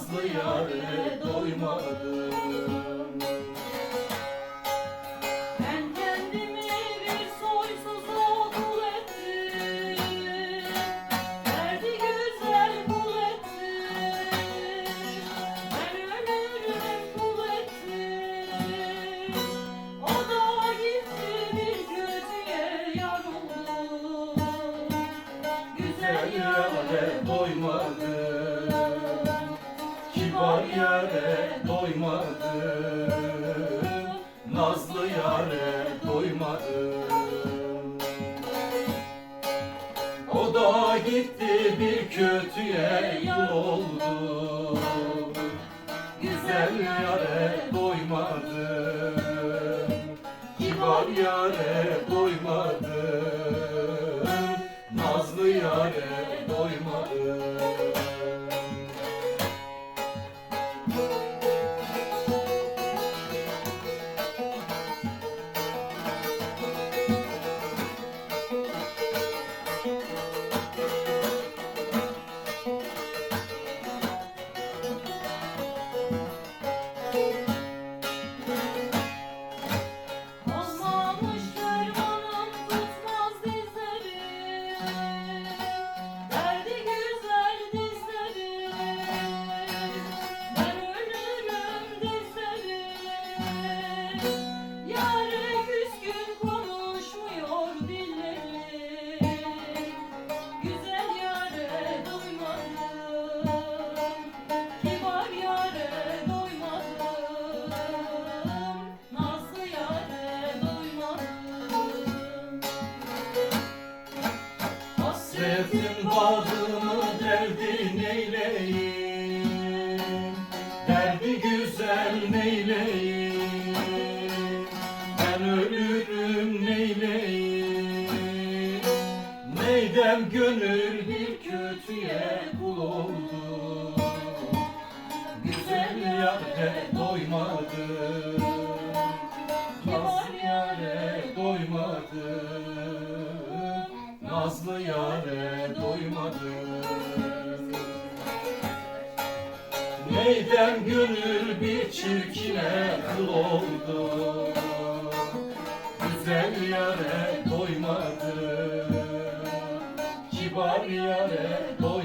Nazlı yare doymadım. Ben kendimi bir soysuza kul ettim. Derdi güzel kul ettim. Ben ölürüm kul ettim. O da gitti bir kötüye yar oldu. Güzel yare doymadım Kibar yare doymadım. Nazlı yare doymadım. O da gitti bir kötüye yol oldu. Güzel yare doymadım. Kibar yare doymadım. Nazlı yare Thank you. Hasretin bağımı derdi neyleyim Derdi güzel neyleyim? Ben ölürüm neyleyim? Neydem gönül bir kötüye kul oldu Güzel yâre doymadım Nazlı yâre doymadım Neyden gönül bir çirkine kıl oldu. Güzel yâre doymadım Kibar yâre